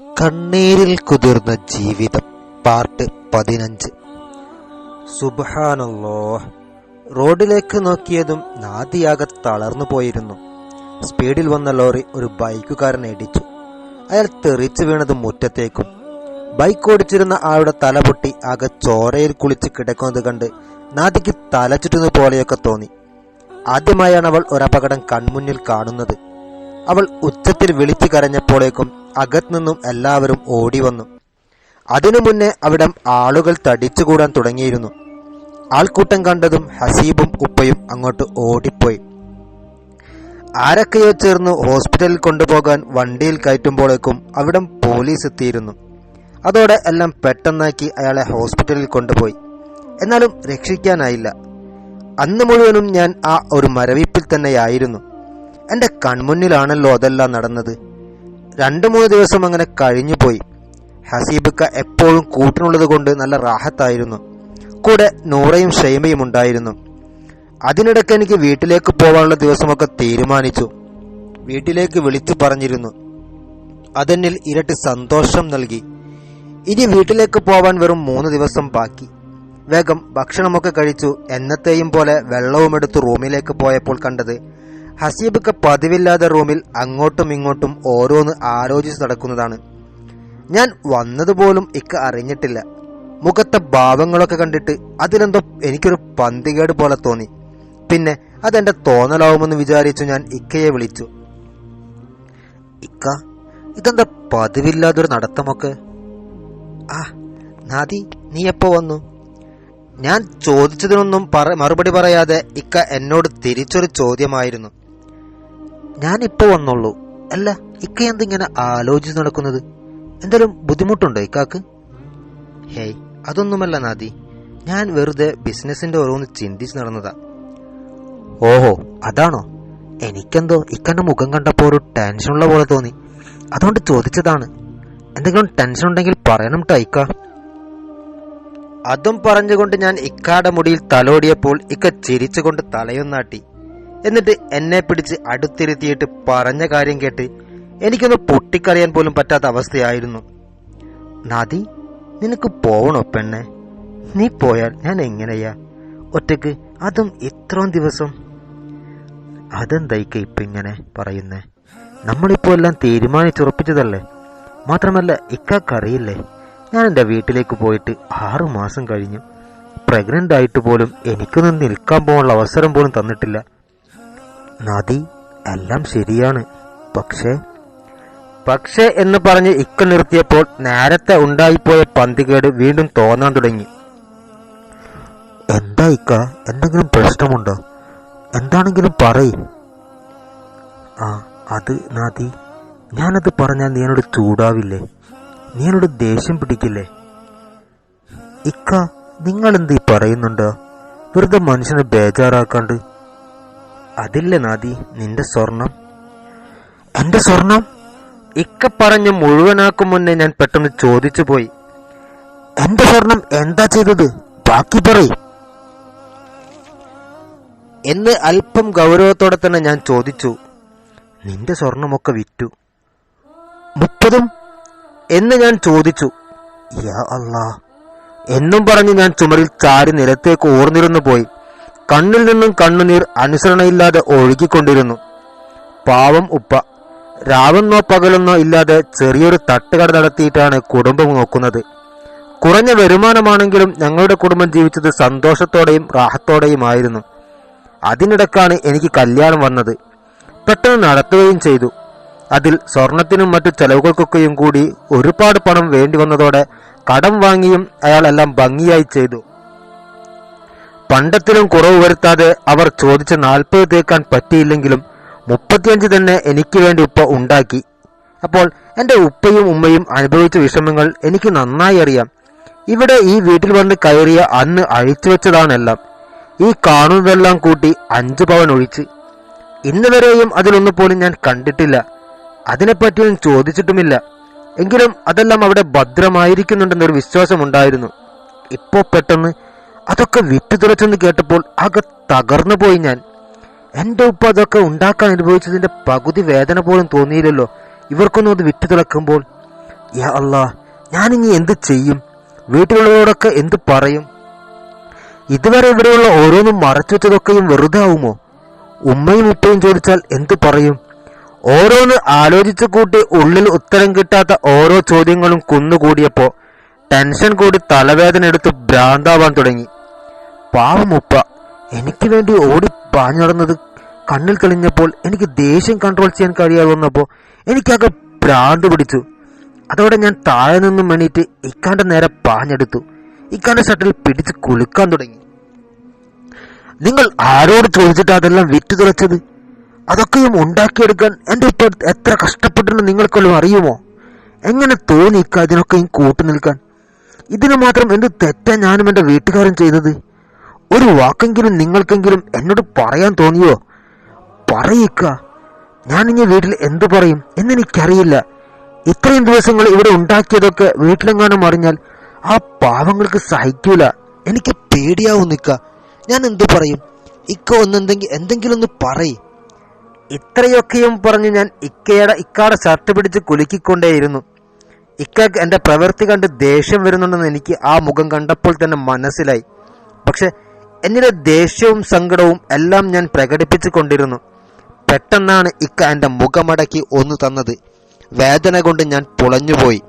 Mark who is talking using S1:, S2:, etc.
S1: കണ്ണീരിൽ കുതിർന്ന ജീവിതം. പാർട്ട് പതിനഞ്ച്. സുബാനല്ലോ റോഡിലേക്ക് നോക്കിയതും നാദിയാകെ തളർന്നു പോയിരുന്നു. സ്പീഡിൽ വന്ന ലോറി ഒരു ബൈക്കുകാരനെ ഇടിച്ചു. അയാൾ തെറിച്ചു വീണത് മുറ്റത്തേക്കും. ബൈക്ക് ഓടിച്ചിരുന്ന ആളുടെ തലപൊട്ടി ആകെ ചോരയിൽ കുളിച്ച് കിടക്കുന്നത് കണ്ട് നാദിക്ക് തല ചുറ്റുന്ന പോലെയൊക്കെ തോന്നി. ആദ്യമായാണ് അവൾ ഒരപകടം കൺമുന്നിൽ കാണുന്നത്. അവൾ ഉച്ചത്തിൽ വിളിച്ചു കരഞ്ഞപ്പോഴേക്കും അകത്തുനിന്നും എല്ലാവരും ഓടി വന്നു. അതിനു മുന്നേ അവിടം ആളുകൾ തടിച്ചുകൂടാൻ തുടങ്ങിയിരുന്നു. ആൾക്കൂട്ടം കണ്ടതും ഹസീബും ഉപ്പയും അങ്ങോട്ട് ഓടിപ്പോയി. ആരൊക്കെയോ ചേർന്ന് ഹോസ്പിറ്റലിൽ കൊണ്ടുപോകാൻ വണ്ടിയിൽ കയറ്റുമ്പോഴേക്കും അവിടം പോലീസ് എത്തിയിരുന്നു. അതോടെ എല്ലാം പെട്ടെന്നാക്കി അയാളെ ഹോസ്പിറ്റലിൽ കൊണ്ടുപോയി. എന്നാലും രക്ഷിക്കാനായില്ല. അന്ന് മുഴുവനും ഞാൻ ആ ഒരു മരവിപ്പിൽ തന്നെയായിരുന്നു. എന്റെ കൺമുന്നിലാണല്ലോ അതെല്ലാം നടന്നത്. രണ്ടു മൂന്ന് ദിവസം അങ്ങനെ കഴിഞ്ഞുപോയി ഹസീബിക്ക എപ്പോഴും കൂട്ടിനുള്ളത് കൊണ്ട് നല്ല റാഹത്തായിരുന്നു. കൂടെ നൂറയും ഷെയ്മയും ഉണ്ടായിരുന്നു. അതിനിടയ്ക്ക് എനിക്ക് വീട്ടിലേക്ക് പോകാനുള്ള ദിവസമൊക്കെ തീരുമാനിച്ചു. വീട്ടിലേക്ക് വിളിച്ചു പറഞ്ഞിരുന്നു. അതെന്നിൽ ഇരട്ടി സന്തോഷം നൽകി. ഇനി വീട്ടിലേക്ക് പോവാൻ വെറും മൂന്ന് ദിവസം ബാക്കി. വേഗം ഭക്ഷണമൊക്കെ കഴിച്ചു. എന്നത്തെയും പോലെ വെള്ളവും വെള്ളവുമെടുത്ത് റൂമിലേക്ക് പോയപ്പോൾ കണ്ടത് ഹസീബിക്ക പതിവില്ലാതെ റൂമിൽ അങ്ങോട്ടും ഇങ്ങോട്ടും ഓരോന്ന് ആലോചിച്ച് നടക്കുന്നതാണ്. ഞാൻ വന്നതുപോലും ഇക്ക അറിഞ്ഞിട്ടില്ല. മുഖത്തെ ഭാവങ്ങളൊക്കെ കണ്ടിട്ട് അതിലെന്തോ എനിക്കൊരു പന്തികേട് പോലെ തോന്നി. പിന്നെ അതെന്റെ തോന്നലാവുമെന്ന് വിചാരിച്ചു ഞാൻ ഇക്കയെ വിളിച്ചു. ഇക്ക ഇതെന്താ പതിവില്ലാതൊരു നടത്തമൊക്കെ? ആ നാദി നീ എപ്പോ വന്നു? ഞാൻ ചോദിച്ചതിനൊന്നും മറുപടി പറയാതെ ഇക്ക എന്നോട് തിരിച്ചൊരു ചോദ്യമായിരുന്നു. ഞാൻ വന്നോളൂ. അല്ല ഇക്ക എന്തിങ്ങനെ ആലോചിച്ച് നടക്കുന്നത്? എന്തെങ്കിലും ബുദ്ധിമുട്ടുണ്ടോ ഇക്കാക്ക്? ഹേയ് അതൊന്നുമല്ല നാദി. ഞാൻ വെറുതെ ബിസിനസിന്റെ ഓരോന്ന് ചിന്തിച്ച് നടന്നതാ. ഓഹോ അതാണോ? എനിക്കെന്തോ ഇക്കന്റെ മുഖം കണ്ടപ്പോ ഒരു ടെൻഷനുള്ള പോലെ തോന്നി. അതുകൊണ്ട് ചോദിച്ചതാണ്. എന്തെങ്കിലും ടെൻഷൻ ഉണ്ടെങ്കിൽ പറയണം ടൈക്ക അതും പറഞ്ഞുകൊണ്ട് ഞാൻ ഇക്കാടെ മുടിയിൽ തലോടിയപ്പോൾ ഇക്ക ചിരിച്ചുകൊണ്ട് തലയൊന്നാട്ടി. എന്നിട്ട് എന്നെ പിടിച്ച് അടുത്തിരുത്തിയിട്ട് പറഞ്ഞ കാര്യം കേട്ട് എനിക്കൊന്ന് പൊട്ടിക്കറിയാൻ പോലും പറ്റാത്ത അവസ്ഥയായിരുന്നു. നാദി നിനക്ക് പോവണോ പെണ്ണെ? നീ പോയാൽ ഞാൻ എങ്ങനെയാ? ഒറ്റയ്ക്ക് അതും ഇത്രയും ദിവസം? അതെന്തായിക്ക ഇപ്പൊ ഇങ്ങനെ പറയുന്നേ? നമ്മളിപ്പോ എല്ലാം തീരുമാനിച്ചുറപ്പിച്ചതല്ലേ? മാത്രമല്ല ഇക്കാക്കറിയില്ലേ? ഞാൻ എന്റെ വീട്ടിലേക്ക് പോയിട്ട് ആറു മാസം കഴിഞ്ഞു. പ്രഗ്നന്റ് ആയിട്ട് പോലും എനിക്കൊന്നും നിൽക്കാൻ പോകാനുള്ള അവസരം പോലും തന്നിട്ടില്ല. നദി എല്ലാം ശരിയാണ്. പക്ഷേ പക്ഷേ എന്ന് പറഞ്ഞ് ഇക്ക നിർത്തിയപ്പോൾ നേരത്തെ ഉണ്ടായിപ്പോയ പന്തികേട് വീണ്ടും തോന്നാൻ തുടങ്ങി. എന്താ ഇക്ക? എന്തെങ്കിലും പ്രശ്നമുണ്ടോ? എന്താണെങ്കിലും പറയ്. ആ അത് നാദി. ഞാനത് പറഞ്ഞാൽ നീ എന്നോട് ചൂടാവില്ലേ? നീ എന്നോട് ദേഷ്യം പിടിക്കില്ലേ? ഇക്ക ഈ പറയുന്നുണ്ടോ? വെറുതെ മനുഷ്യനെ ബേജാറാക്കാണ്ട് അതില്ലേ നാദി? നിന്റെ സ്വർണം. എന്റെ സ്വർണം? ഇക്ക പറഞ്ഞ് മുഴുവനാക്കും മുന്നേ ഞാൻ പെട്ടെന്ന് ചോദിച്ചു പോയി. എന്റെ സ്വർണം എന്താ ചെയ്തത്? ബാക്കി പറയും. എന്ന് അല്പം ഗൗരവത്തോടെ തന്നെ ഞാൻ ചോദിച്ചു. നിന്റെ സ്വർണമൊക്കെ വിറ്റു. മുപ്പതും? എന്ന് ഞാൻ ചോദിച്ചു. യാ അല്ലാ എന്നും പറഞ്ഞ് ഞാൻ ചുമരിൽ ചാരി നിലത്തേക്ക് ഓർന്നിരുന്നു പോയി. കണ്ണിൽ നിന്നും കണ്ണുനീർ അനുസരണയില്ലാതെ ഒഴുകിക്കൊണ്ടിരുന്നു. പാവം ഉപ്പ. രാവെന്നോ പകലെന്നോ ഇല്ലാതെ ചെറിയൊരു തട്ടുകട നടത്തിയിട്ടാണ് കുടുംബം നോക്കുന്നത്. കുറഞ്ഞ വരുമാനമാണെങ്കിലും ഞങ്ങളുടെ കുടുംബം ജീവിച്ചത് സന്തോഷത്തോടെയും റാഹത്തോടെയുമായിരുന്നു അതിനിടക്കാണ് എനിക്ക് കല്യാണം വന്നത്. പെട്ടെന്ന് നടത്തുകയും ചെയ്തു. അതിൽ സ്വർണത്തിനും മറ്റു ചെലവുകൾക്കൊക്കെയും കൂടി ഒരുപാട് പണം വേണ്ടി വന്നതോടെ കടം വാങ്ങിയും അയാളെല്ലാം ഭംഗിയായി ചെയ്തു. പണ്ടത്തിലും കുറവ് വരുത്താതെ അവർ ചോദിച്ച നാൽപ്പത് തേക്കാൻ പറ്റിയില്ലെങ്കിലും മുപ്പത്തിയഞ്ച് തന്നെ എനിക്ക് വേണ്ടി ഉപ്പ ഉണ്ടാക്കി. അപ്പോൾ എന്റെ ഉപ്പയും ഉമ്മയും അനുഭവിച്ച വിഷമങ്ങൾ എനിക്ക് നന്നായി അറിയാം. ഇവിടെ ഈ വീട്ടിൽ വന്ന് കയറിയ അന്ന് അഴിച്ചു വെച്ചതാണെല്ലാം. ഈ കാണുന്നതെല്ലാം കൂട്ടി അഞ്ചു പവൻ ഒഴിച്ച്. ഇന്ന് വരെയും അതിലൊന്നു പോലും ഞാൻ കണ്ടിട്ടില്ല. അതിനെപ്പറ്റിയും ചോദിച്ചിട്ടുമില്ല. എങ്കിലും അതെല്ലാം അവിടെ ഭദ്രമായിരിക്കുന്നുണ്ടെന്നൊരു വിശ്വാസമുണ്ടായിരുന്നു. ഇപ്പോ പെട്ടെന്ന് അതൊക്കെ വിറ്റു തുറച്ചെന്ന് കേട്ടപ്പോൾ ആകെ തകർന്നു പോയി ഞാൻ. എന്റെ ഉപ്പ അതൊക്കെ ഉണ്ടാക്കാൻ അനുഭവിച്ചതിന്റെ പകുതി വേദന പോലും തോന്നിയില്ലല്ലോ. ഇവർക്കൊന്നും അത് വിറ്റു തുറക്കുമ്പോൾ യാ അല്ലാ ഞാനിനി എന്ത് ചെയ്യും? വീട്ടിലുള്ളവരോടൊക്കെ എന്ത് പറയും? ഇതുവരെ ഇവിടെയുള്ള ഓരോന്നും മറച്ചു വെച്ചതൊക്കെയും വെറുതെ ആവുമോ ഉമ്മയും ഉപ്പയും ചോദിച്ചാൽ എന്ത് പറയും? ഓരോന്ന് ആലോചിച്ചു കൂട്ടി ഉള്ളിൽ ഉത്തരം കിട്ടാത്ത ഓരോ ചോദ്യങ്ങളും കുന്നുകൂടിയപ്പോ ടെൻഷൻ കൂടി തലവേദന എടുത്ത് ഭ്രാന്താവാൻ തുടങ്ങി. പാവം ഉപ്പ എനിക്ക് വേണ്ടി ഓടി പാഞ്ഞു നടന്നത് കണ്ണിൽ തെളിഞ്ഞപ്പോൾ എനിക്ക് ദേഷ്യം കൺട്രോൾ ചെയ്യാൻ കഴിയാതെ വന്നപ്പോൾ ഭ്രാന്ത് പിടിച്ചു. അതോടെ ഞാൻ താഴെ നിന്നും എണീറ്റ് ഇക്കാന്റെ നേരെ പാഞ്ഞെടുത്തു. ഇക്കാന്റെ ഷട്ടിൽ പിടിച്ച് കുലുക്കാൻ തുടങ്ങി. നിങ്ങൾ ആരോട് ചോദിച്ചിട്ട് അതെല്ലാം വിറ്റു തുറച്ചത് അതൊക്കെയും ഉണ്ടാക്കിയെടുക്കാൻ എന്റെ ഇപ്പോൾ എത്ര കഷ്ടപ്പെട്ടെന്ന് നിങ്ങൾക്കൊല്ലും അറിയുമോ? എങ്ങനെ തോന്നി ഇക്ക അതിനൊക്കെയും കൂട്ടു നിൽക്കാൻ? ഇതിന് മാത്രം എന്ത് തെറ്റാ ഞാനും എന്റെ വീട്ടുകാരും ചെയ്തത്? ഒരു വാക്കെങ്കിലും നിങ്ങൾക്കെങ്കിലും എന്നോട് പറയാൻ തോന്നിയോ? പറയിക്ക. ഞാൻ ഇനി വീട്ടിൽ എന്ത് പറയും എന്നെനിക്കറിയില്ല. ഇത്രയും ദിവസങ്ങൾ ഇവിടെ ഉണ്ടാക്കിയതൊക്കെ വീട്ടിലെങ്ങാനും അറിഞ്ഞാൽ ആ പാവങ്ങൾക്ക് സഹിക്കൂല. എനിക്ക് പേടിയാവും നിക്ക. ഞാൻ എന്ത് പറയും? ഇക്ക ഒന്നെന്തെങ്കിലും എന്തെങ്കിലും ഒന്ന് പറയ്. ഇത്രയൊക്കെയും പറഞ്ഞ് ഞാൻ ഇക്കയുടെ ഇക്കാടെ ഷർട്ട് പിടിച്ച് കുലുക്കിക്കൊണ്ടേയിരുന്നു. ഇക്കക്ക് എന്റെ പ്രവൃത്തി കണ്ട് ദേഷ്യം വരുന്നുണ്ടെന്ന് എനിക്ക് ആ മുഖം കണ്ടപ്പോൾ തന്നെ മനസ്സിലായി. പക്ഷെ എന്നിലെ ദേഷ്യവും സങ്കടവും എല്ലാം ഞാൻ പ്രകടിപ്പിച്ചു കൊണ്ടിരുന്നു പെട്ടെന്നാണ് ഇക്ക എന്റെ മുഖമടക്കി ഒന്ന് തന്നത്. വേദന കൊണ്ട് ഞാൻ പുളഞ്ഞുപോയി.